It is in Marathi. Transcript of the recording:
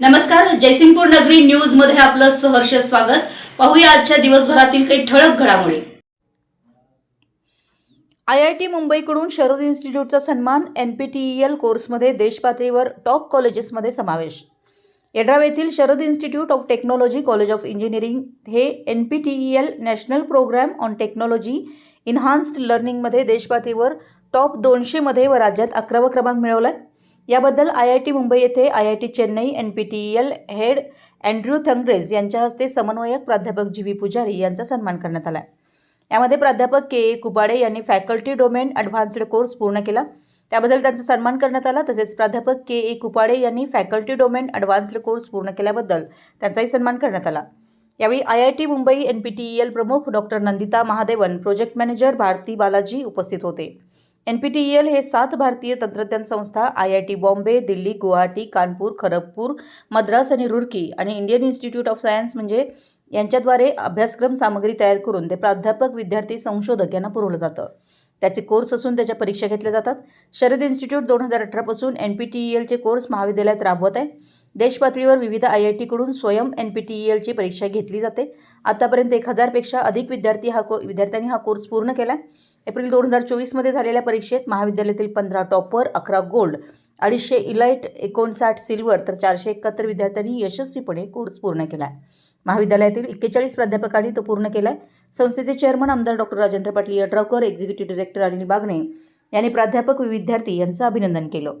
नमस्कार जयसिंगपूर नगरी न्यूजमध्ये आपलं सहर्ष स्वागत. पाहूया आजच्या दिवसभरातील काही ठळक घडामोडी. आय आय टी मुंबईकडून शरद इन्स्टिट्यूटचा सन्मान N P T E L कोर्समध्ये देशपातळीवर टॉप कॉलेजेसमध्ये समावेश. येड्राव येथील Sharad institute of technology college of engineering हे N P T E L national program on technology enhanced लर्निंगमध्ये देशपातळीवर टॉप दोनशेमध्ये व राज्यात अकरावा क्रमांक मिळवला आहे याबद्दल आय आय टी मुंबई येथे I I T Chennai N P T L head Andrew Thangraj यांच्या हस्ते समन्वयक प्राध्यापक जी व्ही पुजारी यांचा सन्मान करण्यात आला यामध्ये प्राध्यापक के ए कुबाडे यांनी फॅकल्टी डोमेन ॲडव्हान्स्ड कोर्स पूर्ण केला. त्याबद्दल त्यांचा सन्मान करण्यात आला. तसेच प्राध्यापक के ए कुपाडे यांनी फॅकल्टी डोमेन ॲडव्हान्स्ड कोर्स पूर्ण केल्याबद्दल त्यांचाही सन्मान करण्यात आला. यावेळी I I T Mumbai N P T E L प्रमुख doctor Nandita Mahadevan project manager Bharati Balaji उपस्थित होते. N P T E L हे सात भारतीय तंत्रज्ञान संस्था I I T Bombay Delhi Guwahati Kanpur Kharagpur Madras आणि रुरकी आणि इंडियन इन्स्टिट्यूट ऑफ सायन्स म्हणजे यांच्याद्वारे अभ्यासक्रम सामग्री तयार करून ते प्राध्यापक विद्यार्थी संशोधक यांना पुरवलं जातं. त्याचे कोर्स असून त्याच्या परीक्षा घेतल्या जातात. शरद इन्स्टिट्यूट दोन हजार अठरापासून एन पी टी ई एलचे कोर्स महाविद्यालयात राबवत आहे. देशपातळीवर विविध आय आय टीकडून स्वयं एन पी टी ई एलची परीक्षा घेतली जाते. आतापर्यंत एक हजारपेक्षा अधिक विद्यार्थी हा को विद्यार्थ्यांनी हा कोर्स पूर्ण केला आहे एप्रिल दोन हजार चोवीसमध्ये झालेल्या परीक्षेत महाविद्यालयातील पंधरा टॉपर अकरा गोल्ड अडीचशे इलाइट एकोणसाठ सिल्वर तर चारशे एकाहत्तर विद्यार्थ्यांनी यशस्वीपणे कोर्स पूर्ण केला आहे महाविद्यालयातील एक्केचाळीस प्राध्यापकांनी तो पूर्ण केला आहे संस्थेचे चेअरमन आमदार doctor Rajendra Patil Yadravkar executive director Anil Bagane यांनी प्राध्यापक विद्यार्थी यांचं अभिनंदन केलं.